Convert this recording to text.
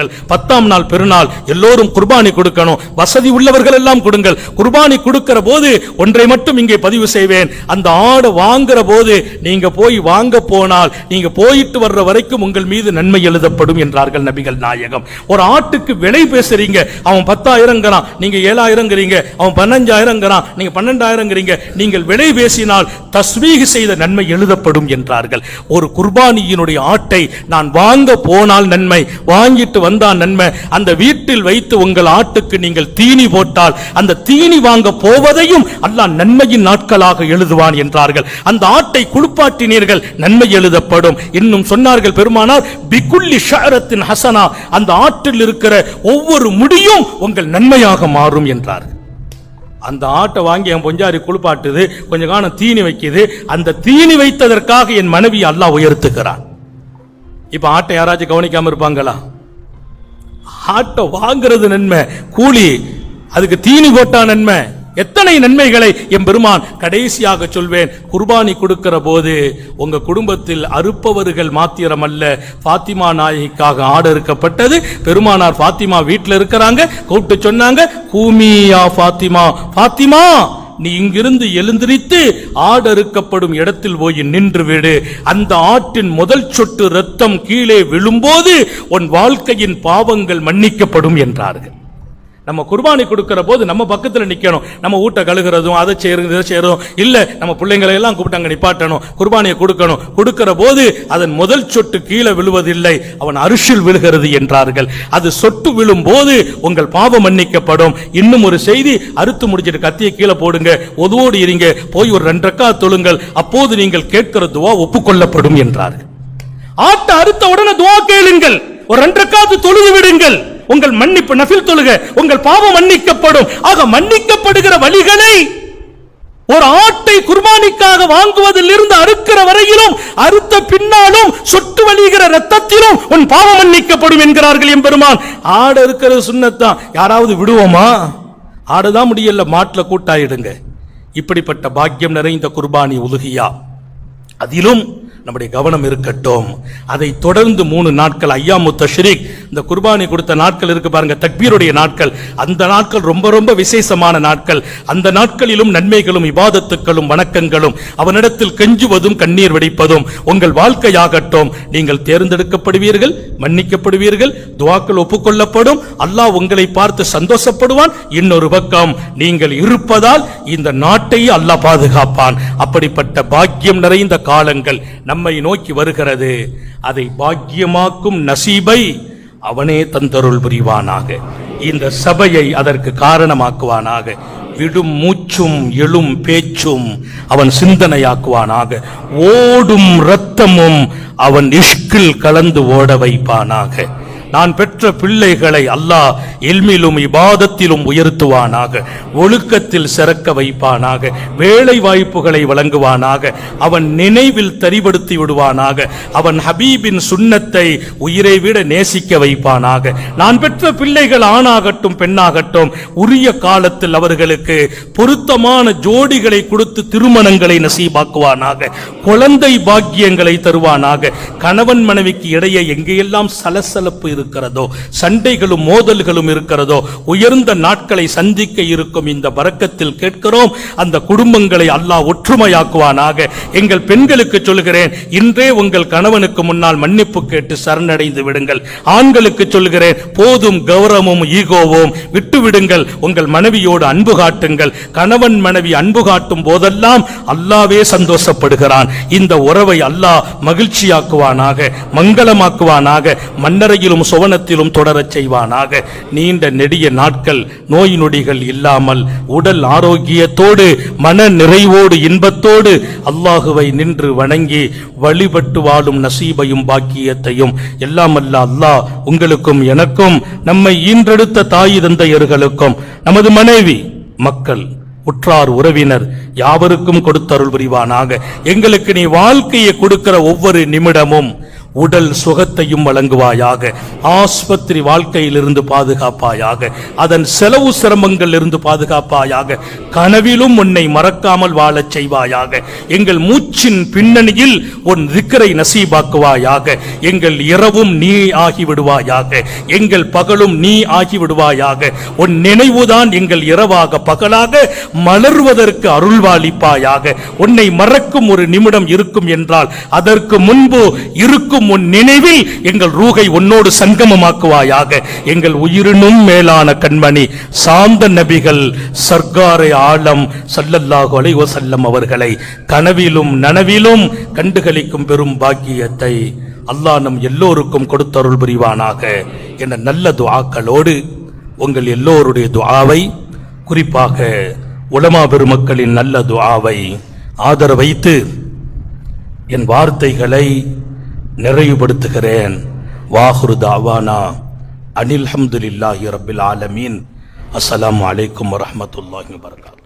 சொல்வார்கள் பத்தாம் நாள் பெருநாள் எல்லோரும் குர்பானி கொடுக்கணும். வசதி உள்ளவர்கள் எல்லாம் கொடுங்கள். குர்பானி கொடுக்கிற போது ஒன்றை மட்டும் இங்கே பதிவு செய்வேன். அந்த ஆடு வாங்குற போது நீங்க போய் வாங்க போனால் நீங்க போயிட்டு வர்ற வரைக்கும் உங்கள் மீது நன்மை எழுதப்படும் என்றார்கள் நபிகள் நாயகம். ஒரு ஆட்டுக்கு விலை பேசுறீங்க. அவன் பத்தாயிரங்கிறான் நீங்க ஏழாயிரங்கிறீங்க அவன் பதினஞ்சாயிரங்கிறான் நீங்க பன்னெண்டாயிரங்கிறீங்க நீங்கள் விலை பேசினால் தஸ்மீக செய்த நன்மை எழுதப்படும் என்றார்கள். ஒரு குர்பானியினுடைய ஆட்டை நான் வாங்க போனால் நன்மை வாங்கிட்டு வந்தான் நன்மை. அந்த வீட்டில் வைத்து உங்கள் ஆட்டுக்கு நீங்கள் தீனி போட்டால் அந்த தீனி வாங்க போவதையும் அல்லாஹ் நன்மையின் நாட்களாக எழுதுவான் என்றார்கள். அந்த ஆட்டை குளிப்பாட்டினீர்கள் நன்மை எழுதப்படும். இன்னும் சொன்னார்கள் பெருமானார் பிகுல்லி ஷஅரத்தின் ஹசனா. அந்த ஆற்றில் இருக்கிற ஒவ்வொரு முடியும் உங்கள் நன்மையாக மாறும் என்றார். அந்த ஆட்டை வாங்கி என் பொஞ்சாரி குளிப்பாட்டுது கொஞ்ச காலம் தீனி வைக்குது. அந்த தீனி வைத்ததற்காக என் மனைவி அல்லாஹ் உயர்த்துகிறான். இப்ப ஆட்டை யாராச்சும் கவனிக்காம இருப்பாங்களா? ஆட்டை வாங்குறது நன்மை கூலி அதுக்கு தீனி போட்டா நன்மை. எத்தனை நன்மைகளை என் பெருமான் கடைசியாக சொல்வேன். குர்பானி கொடுக்கிற போது உங்க குடும்பத்தில் அறுப்பவர்கள் மாத்திரமல்ல பாத்திமா நாயகிக்காக ஆடு இருக்கப்பட்டது பெருமானார் பாத்திமா வீட்டில் இருக்கிறாங்க கூப்பிட்டு சொன்னாங்க கூமியா பாத்திமா பாத்திமா நீ இங்கிருந்து எழுந்திரித்து ஆடறுக்கப்படும் இடத்தில் போய் நின்று விடு. அந்த ஆட்டின் முதல் சொட்டு ரத்தம் கீழே விழும்போது உன் வாழ்க்கையின் பாவங்கள் மன்னிக்கப்படும் என்றார்கள். நம்ம குர்பானி கொடுக்கிற போது நம்ம பக்கத்தில் நிற்கணும் நம்ம ஊட்ட கழுகிறதும் அதை செய்யறது இதை செய்யறதும். இல்லை நம்ம பிள்ளைங்களை எல்லாம் கூப்பிட்டு அங்கே நிப்பாட்டணும். குர்பானியை கொடுக்கணும். கொடுக்கிற போது அதன் முதல் சொட்டு கீழே விழுவதில்லை. அவன் அரிசில் விழுகிறது என்றார்கள். அது சொட்டு விழும் போது உங்கள் பாவம் மன்னிக்கப்படும். இன்னும் ஒரு செய்தி அறுத்து முடிச்சிட்டு கத்தியை கீழே போடுங்க. ஒதுவோடு இருங்க. போய் ஒரு ரெண்டக்கா தொழுங்கள். அப்போது நீங்கள் கேட்கிற துவா ஒப்புக்கொள்ளப்படும் என்றார்கள். ஆட்டை அறுத்த உடனே துவா கேளுங்கள். ஒரு ரெண்டக்காத்து தொழுது விடுங்கள். உங்கள் மன்னிப்பு நஃபில் தொழுக. உங்கள் பாவம் மன்னிக்கப்படும். ஆக மன்னிக்கப்படுகிற வழிகளை ஒரு ஆட்டை குர்பானிக்காக வாங்குவதில் இருந்து அறுக்கிற வரையிலும் அறுத்த பின்னாலும் சொட்டு வழிகிற ரத்தத்திலும் உன் பாவம் மன்னிக்கப்படும் என்கிறார்கள் எம்பெருமான். ஆடு இருக்கிறது சுண்ணத்தான். யாராவது விடுவோமா? ஆடுதான் முடியல மாட்டில் கூட்டாயிடுங்க. இப்படிப்பட்ட பாக்கியம் நிறைந்த குர்பானி உலுகியா. அதிலும் நம்முடைய கவனம் இருக்கட்டும். அதை தொடர்ந்து மூணு நாட்கள் ஐயாமு தஷ்ரீக் இந்த குர்பானி கொடுத்த நாட்கள் இருக்கு பாருங்க தக்பீருடைய நாட்கள். அந்த நாட்கள் ரொம்ப ரொம்ப விசேஷமான நாட்கள். அந்த நாட்களிலும் நன்மைகளும் இபாதத்துக்களும் வணக்கங்களும் அவனிடத்தில் கெஞ்சுவதும் கண்ணீர் வெடிப்பதும் உங்கள் வாழ்க்கையாகட்டும். நீங்கள் தேர்ந்தெடுக்கப்படுவீர்கள் மன்னிக்கப்படுவீர்கள் துவாக்கள் ஒப்புக்கொள்ளப்படும். அல்லாஹ் உங்களை பார்த்து சந்தோஷப்படுவான். இன்னொரு பக்கம் நீங்கள் இருப்பதால் இந்த நாட்டை அல்லாஹ் பாதுகாப்பான். அப்படிப்பட்ட பாக்கியம் நிறைந்த காலங்கள் நம்மை நோக்கி வருகிறது. அதை பாக்கியமாக்கும் நசீபை அவனே தந்தருள் புரிவானாக. இந்த சபையை அதற்கு காரணமாக்குவானாக. விடும் மூச்சும் எழும் பேச்சும் அவன் சிந்தனையாக்குவானாக. ஓடும் இரத்தமும் அவன் இஷ்கில் கலந்து ஓட வைப்பானாக. நான் பெற்ற பிள்ளைகளை அல்லாஹ் இல்மிலும் இபாதத்திலும் உயர்த்துவானாக ஒழுக்கத்தில் சிறக்க வைப்பானாக வேலை வாய்ப்புகளை வழங்குவானாக அவன் நினைவில் தரிபடுத்தி விடுவானாக அவன் ஹபீபின் சுண்ணத்தை உயிரை விட நேசிக்க வைப்பானாக. நான் பெற்ற பிள்ளைகள் ஆணாகட்டும் பெண்ணாகட்டும் உரிய காலத்தில் அவர்களுக்கு பொருத்தமான ஜோடிகளை கொடுத்து திருமணங்களை நசீபாக்குவானாக குழந்தை பாக்கியங்களை தருவானாக கணவன் மனைவிக்கு இடையே எங்கேயெல்லாம் சலசலப்பு இருக்கிறதோ சண்டைகளும் மோதல்களும் இருக்கிறதோ உயர்ந்த நாட்களை சந்திக்க இருக்கும் இந்த பறக்கத்தில் கேட்கிறோம் அந்த குடும்பங்களை அல்லாஹ் ஒற்றுமையாக்குவானாக. எங்கள் பெண்களுக்கு சொல்கிறேன் இன்றே உங்கள் கணவனுக்கு முன்னால் மன்னிப்பு கேட்டு சரணடைந்து விடுங்கள். ஆண்களுக்கு சொல்கிறேன் போதும் கௌரவமும் ஈகோவும் விட்டுவிடுங்கள் உங்கள் மனைவியோடு அன்பு காட்டுங்கள். கணவன் மனைவி அன்பு காட்டும் போதெல்லாம் அல்லாவே சந்தோஷப்படுகிறான். இந்த உறவை அல்லாஹ் மகிழ்ச்சியாக்குவானாக மங்களமாக்குவானாக மன்னரையிலும் சுவனத்திலும் தொடரச் செய்வானாக. நீண்ட நெடிய நாட்கள் நோய் நொடிகள் இல்லாமல் உடல் ஆரோக்கியத்தோடு மன நிறைவோடு இன்பத்தோடு அல்லாஹுவை நின்று வணங்கி வழிபட்டு வாழும் நசீபையும் பாக்கியத்தையும் எல்லாம் அல்ல அல்லாஹ் உங்களுக்கும் எனக்கும் நம்மை ஈன்றெடுத்த தாய் தந்தையர்களுக்கும் நமது மனைவி மக்கள் உற்றார் உறவினர் யாவருக்கும் கொடுத்தருள் புரிவானாக. எங்களுக்கு நீ வாழ்க்கையை கொடுக்கிற ஒவ்வொரு நிமிடமும் உடல் சுகத்தையும் வழங்குவாயாக. ஆஸ்பத்திரி வாழ்க்கையிலிருந்து பாதுகாப்பாயாக. அதன் செலவு சிரமங்கள் இருந்து பாதுகாப்பாயாக. கனவிலும் உன்னை மறக்காமல் வாழச் செய்வாயாக. எங்கள் மூச்சின் பின்னணியில் உன் திக்கரை நசீபாக்குவாயாக. எங்கள் இரவும் நீ ஆகிவிடுவாயாக. எங்கள் பகலும் நீ ஆகிவிடுவாயாக. உன் நினைவுதான் எங்கள் இரவாக பகலாக மலர்வதற்கு அருள்வாளிப்பாயாக. உன்னை மறக்கும் ஒரு நிமிடம் இருக்கும் என்றால் அதற்கு முன்பு இருக்கும் உன் நினைவில் எங்கள் ரூகை உன்னோடு சங்கமமாக்குவாயாக. எங்கள் உயிரினும் மேலான கண்மணி சாந்த நபிகள் சர்க்காரை ஆழம் சல்லல்லாஹு அலைவ செல்லம் அவர்களை கனவிலும் நனவிலும் கண்டுகளிக்கும் பெரும் பாக்கியத்தை அல்லாஹ் நம் எல்லோருக்கும் கொடுத்தருள் புரிவானாக. என நல்ல துவாக்களோடு உங்கள் எல்லோருடைய துவாவை குறிப்பாக உலமா பெருமக்களின் நல்ல துவாவை ஆதரவைத்து என் வார்த்தைகளை நிறைவுபடுத்துகிறேன். வாஹுரு தாவானா. அனில் ஹம்துலில்லாஹி ரபில் ஆலமீன். அஸ்லாம் வலைக்கம் வரமத்துல்லாஹி வபரகாத்துஹு